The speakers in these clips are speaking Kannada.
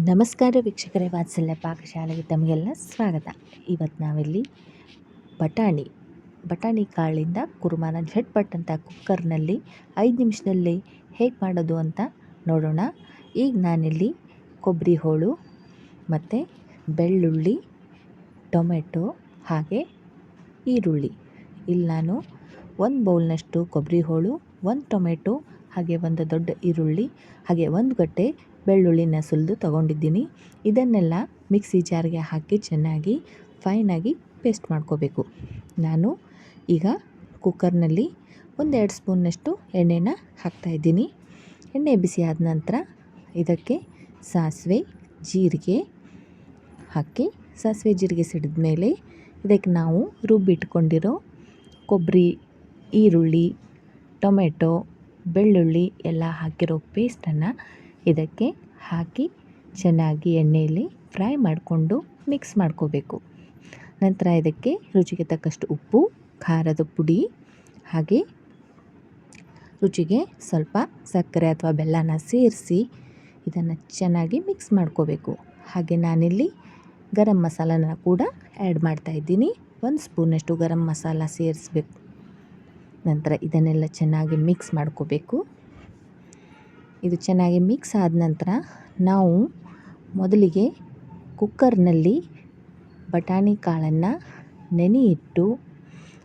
ನಮಸ್ಕಾರ ವೀಕ್ಷಕರೇ, ವಾತ್ಸಲ್ಯ ಪಾಕಶಾಲೆಗೆ ತಮಗೆಲ್ಲ ಸ್ವಾಗತ. ಇವತ್ತು ನಾವಿಲ್ಲಿ ಬಟಾಣಿ ಬಟಾಣಿ ಕಾಳಿಂದ ಕುರ್ಮಾನ ಝಟ್ಪಟ್ ಅಂತ ಕುಕ್ಕರ್ನಲ್ಲಿ ಐದು ನಿಮಿಷದಲ್ಲಿ ಹೇಗೆ ಮಾಡೋದು ಅಂತ ನೋಡೋಣ. ಈಗ ನಾನಿಲ್ಲಿ ಕೊಬ್ಬರಿ ಹೋಳು ಮತ್ತು ಬೆಳ್ಳುಳ್ಳಿ, ಟೊಮೆಟೊ ಹಾಗೆ ಈರುಳ್ಳಿ. ಇಲ್ಲಿ ನಾನು ಒಂದು ಬೌಲ್ನಷ್ಟು ಕೊಬ್ಬರಿ ಹೋಳು, ಒಂದು ಟೊಮೆಟೊ ಹಾಗೆ ಒಂದು ದೊಡ್ಡ ಈರುಳ್ಳಿ, ಹಾಗೆ ಒಂದು ಗಟ್ಟೆ ಬೆಳ್ಳುಳ್ಳಿನ ಸುಲಿದು ತೊಗೊಂಡಿದ್ದೀನಿ. ಇದನ್ನೆಲ್ಲ ಮಿಕ್ಸಿ ಜಾರ್ಗೆ ಹಾಕಿ ಚೆನ್ನಾಗಿ ಫೈನಾಗಿ ಪೇಸ್ಟ್ ಮಾಡ್ಕೋಬೇಕು. ನಾನು ಈಗ ಕುಕ್ಕರ್ನಲ್ಲಿ ಒಂದೆರಡು ಸ್ಪೂನ್ನಷ್ಟು ಎಣ್ಣೆನ ಹಾಕ್ತಾಯಿದ್ದೀನಿ ಎಣ್ಣೆ ಬಿಸಿ ಆದ ನಂತರ ಇದಕ್ಕೆ ಸಾಸಿವೆ, ಜೀರಿಗೆ ಹಾಕಿ ಸಾಸಿವೆ, ಜೀರಿಗೆ ಸಿಡಿದ ಮೇಲೆ ಇದಕ್ಕೆ ನಾವು ರುಬ್ಬಿಟ್ಕೊಂಡಿರೋ ಕೊಬ್ಬರಿ, ಈರುಳ್ಳಿ, ಟೊಮೆಟೊ, ಬೆಳ್ಳುಳ್ಳಿ ಎಲ್ಲ ಹಾಕಿರೋ ಪೇಸ್ಟನ್ನು ಇದಕ್ಕೆ ಹಾಕಿ ಚೆನ್ನಾಗಿ ಎಣ್ಣೆಯಲ್ಲಿ ಫ್ರೈ ಮಾಡಿಕೊಂಡು ಮಿಕ್ಸ್ ಮಾಡ್ಕೋಬೇಕು. ನಂತರ ಇದಕ್ಕೆ ರುಚಿಗೆ ತಕ್ಕಷ್ಟು ಉಪ್ಪು, ಖಾರದ ಪುಡಿ, ಹಾಗೆ ರುಚಿಗೆ ಸ್ವಲ್ಪ ಸಕ್ಕರೆ ಅಥವಾ ಬೆಲ್ಲನ ಸೇರಿಸಿ ಇದನ್ನು ಚೆನ್ನಾಗಿ ಮಿಕ್ಸ್ ಮಾಡ್ಕೋಬೇಕು. ಹಾಗೆ ನಾನಿಲ್ಲಿ ಗರಂ ಮಸಾಲನ ಕೂಡ ಆ್ಯಡ್ ಮಾಡ್ತಾಯಿದ್ದೀನಿ ಒಂದು ಸ್ಪೂನಷ್ಟು ಗರಂ ಮಸಾಲ ಸೇರಿಸ್ಬೇಕು. ನಂತರ ಇದನ್ನೆಲ್ಲ ಚೆನ್ನಾಗಿ ಮಿಕ್ಸ್ ಮಾಡ್ಕೋಬೇಕು. ಇದು ಚೆನ್ನಾಗಿ ಮಿಕ್ಸ್ ಆದ ನಂತರ ನಾವು ಮೊದಲಿಗೆ ಕುಕ್ಕರ್ನಲ್ಲಿ ಬಟಾಣಿ ಕಾಳನ್ನು ನೆನೆಯಿಟ್ಟು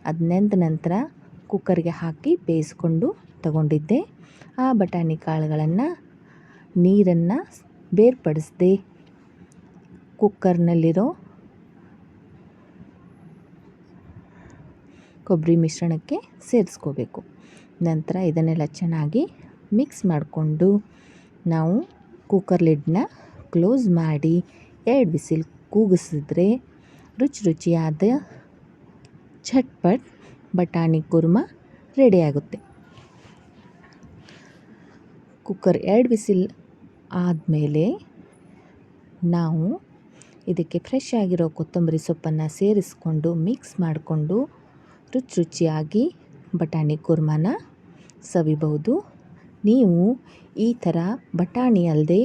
ಅದು ನೆಂದ ನಂತರ ಕುಕ್ಕರ್ಗೆ ಹಾಕಿ ಬೇಯಿಸ್ಕೊಂಡು ತಗೊಂಡಿದ್ದೆ. ಆ ಬಟಾಣಿ ಕಾಳುಗಳನ್ನು ನೀರನ್ನು ಬೇರ್ಪಡಿಸಿದೆ. ಕುಕ್ಕರ್ನಲ್ಲಿರೋ ಕೊಬ್ಬರಿ ಮಿಶ್ರಣಕ್ಕೆ ಸೇರಿಸ್ಕೋಬೇಕು. ನಂತರ ಇದನ್ನೆಲ್ಲ ಚೆನ್ನಾಗಿ ಮಿಕ್ಸ್ ಮಾಡಿಕೊಂಡು ನಾವು ಕುಕ್ಕರ್ ಲಿಡ್ನ ಕ್ಲೋಸ್ ಮಾಡಿ ಎರಡು ಬಿಸಿಲ್ ಕೂಗಿಸಿದ್ರೆ ರುಚಿ ರುಚಿಯಾದ ಛಟ್ಪಟ್ ಬಟಾಣಿ ಕುರ್ಮ ರೆಡಿಯಾಗುತ್ತೆ ಕುಕ್ಕರ್ ಎರಡು ಬಿಸಿಲ್ ಆದಮೇಲೆ ನಾವು ಇದಕ್ಕೆ ಫ್ರೆಶ್ ಆಗಿರೋ ಕೊತ್ತಂಬರಿ ಸೊಪ್ಪನ್ನು ಸೇರಿಸ್ಕೊಂಡು ಮಿಕ್ಸ್ ಮಾಡಿಕೊಂಡು ರುಚಿ ರುಚಿಯಾಗಿ ಬಟಾಣಿ ಕುರ್ಮನ ಸವಿಬಹುದು. ನೀವು ಈ ಥರ ಬಟಾಣಿ ಅಲ್ಲದೆ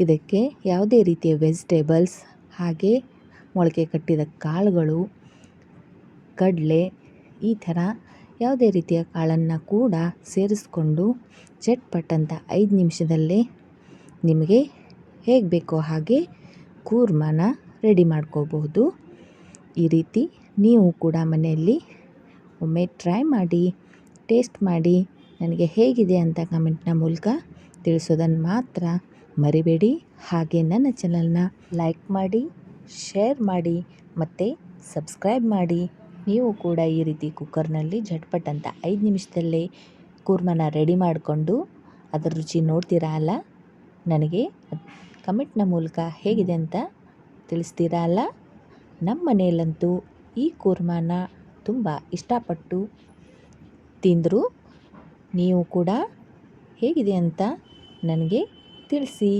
ಇದಕ್ಕೆ ಯಾವುದೇ ರೀತಿಯ ವೆಜಿಟೇಬಲ್ಸ್, ಹಾಗೆ ಮೊಳಕೆ ಕಟ್ಟಿದ ಕಾಳುಗಳು, ಕಡಲೆ, ಈ ಥರ ಯಾವುದೇ ರೀತಿಯ ಕಾಳನ್ನು ಕೂಡ ಸೇರಿಸ್ಕೊಂಡು ಚಟ್ಪಟ್ ಅಂತ ಐದು ನಿಮಿಷದಲ್ಲೇ ನಿಮಗೆ ಹೇಗೆ ಬೇಕೋ ಹಾಗೆ ಕೂರ್ಮನ ರೆಡಿ ಮಾಡ್ಕೋಬಹುದು. ಈ ರೀತಿ ನೀವು ಕೂಡ ಮನೆಯಲ್ಲಿ ಒಮ್ಮೆ ಟ್ರೈ ಮಾಡಿ, ಟೇಸ್ಟ್ ಮಾಡಿ ನನಗೆ ಹೇಗಿದೆ ಅಂತ ಕಮೆಂಟ್ನ ಮೂಲಕ ತಿಳಿಸೋದನ್ನು ಮಾತ್ರ ಮರಿಬೇಡಿ. ಹಾಗೆ ನನ್ನ ಚಾನಲ್ನ ಲೈಕ್ ಮಾಡಿ, ಶೇರ್ ಮಾಡಿ, ಮತ್ತು ಸಬ್ಸ್ಕ್ರೈಬ್ ಮಾಡಿ. ನೀವು ಕೂಡ ಈ ರೀತಿ ಕುಕ್ಕರ್ನಲ್ಲಿ ಝಟ್ಪಟ್ ಅಂತ ಐದು ನಿಮಿಷದಲ್ಲೇ ಕೂರ್ಮನ ರೆಡಿ ಮಾಡಿಕೊಂಡು ಅದರ ರುಚಿ ನೋಡ್ತೀರಾ ಅಲ್ಲ? ನನಗೆ ಕಮೆಂಟ್ನ ಮೂಲಕ ಹೇಗಿದೆ ಅಂತ ತಿಳಿಸ್ತೀರಾ ಅಲ್ಲ? ನಮ್ಮ ಮನೆಯಲ್ಲಂತೂ ಈ ಕೂರ್ಮಾನ ತುಂಬ ಇಷ್ಟಪಟ್ಟು ತಿಂದರು. ನೀವು ಕೂಡ ಹೇಗಿದೆ ಅಂತ ನನಗೆ ತಿಳಿಸಿ.